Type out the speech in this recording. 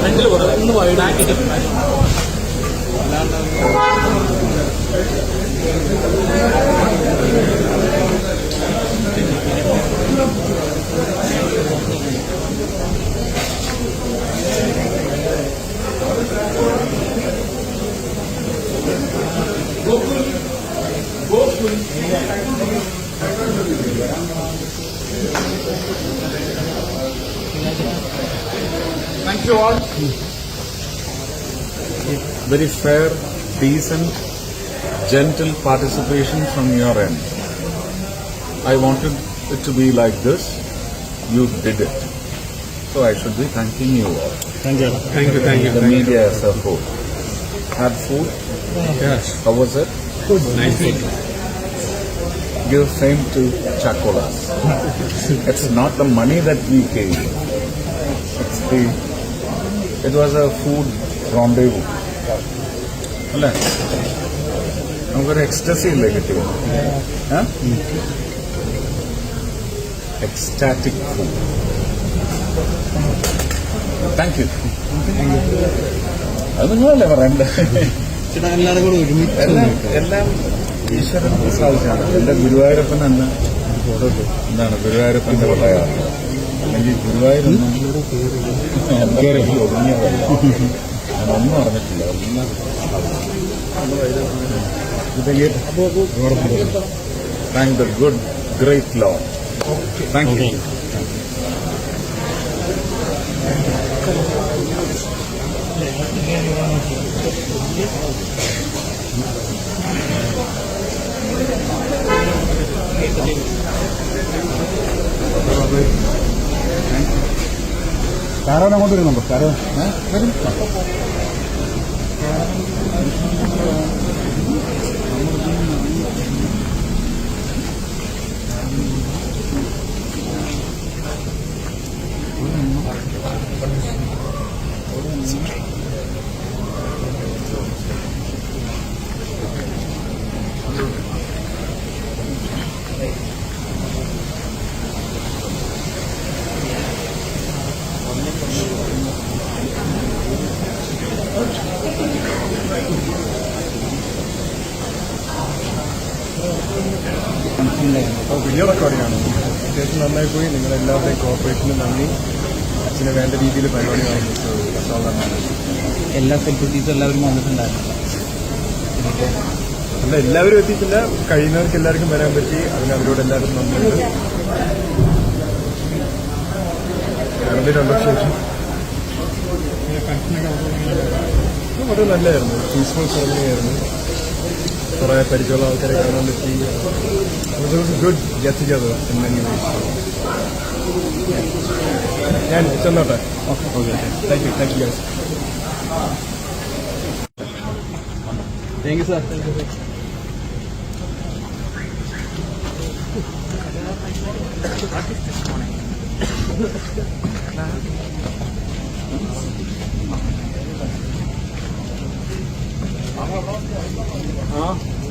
ഫ്രണ്ടിൽ കൊടുക്കും ഒന്ന് വൈഡാക്കി Thank you Thank you all. Very fair, decent, gentle participation from your end. I wanted it to be like this. You did it. So I should be thanking you all. Thank you. Thank you. Thank you. The media you. as a whole. Had food? Yes. How was it? Good. Nice. Give fame to Chakolas. it's not the money that we gave. It's the It was a food rendezvous. അല്ലേ? നമുക്കൊരു ecstasy ഇല്ലേ കിട്ടിയത്? Ecstatic food thank you അത് നിങ്ങളല്ലേ പറയണ്ടേ എല്ലാവരും കൂടെ ഒരുമിച്ച് എല്ലാം ഈശ്വരൻ സാധിച്ചാണ് എന്റെ ഗുരുവായൂരപ്പൻ തന്നെ എന്താണ് ഗുരുവായൂരപ്പന്റെ കൊള്ളയാണ് ഞാനൊന്നും അറിഞ്ഞിട്ടില്ല. Thank the good great law thank you കാരോട് അങ്ങോട്ട് വരുന്നുണ്ടോ? കാരോ വരും. വീഡിയോ വലിയ റെക്കോർഡിങ്ങാണ്. അത്യാവശ്യം നന്നായി പോയി. നിങ്ങളെല്ലാവരുടെയും കോപ്പറേഷനും നന്ദി. അച്ഛന് വേണ്ട രീതിയിൽ പരിപാടി വാങ്ങിച്ചു എല്ലാ സെലിബ്രിറ്റീസും എല്ലാവരും വന്നിട്ടുണ്ടായിരുന്നു. അല്ല എല്ലാവരും എത്തിയിട്ടില്ല. കഴിയുന്നവർക്ക് എല്ലാവർക്കും വരാൻ പറ്റി. അതിന് അവരോട് എല്ലാവരും നന്ദിയുണ്ട് ഒരു രണ്ടു ശേഷം വളരെ നല്ലതായിരുന്നു. പീസ്ഫുൾ സെറമണി ആയിരുന്നു. കുറെ പരിചയമുള്ള ആൾക്കാരെ കാണാൻ പറ്റി good get together in many ഞാൻ ചെന്നോട്ടെ okay okay thank you thank you guys thank you sir 啊？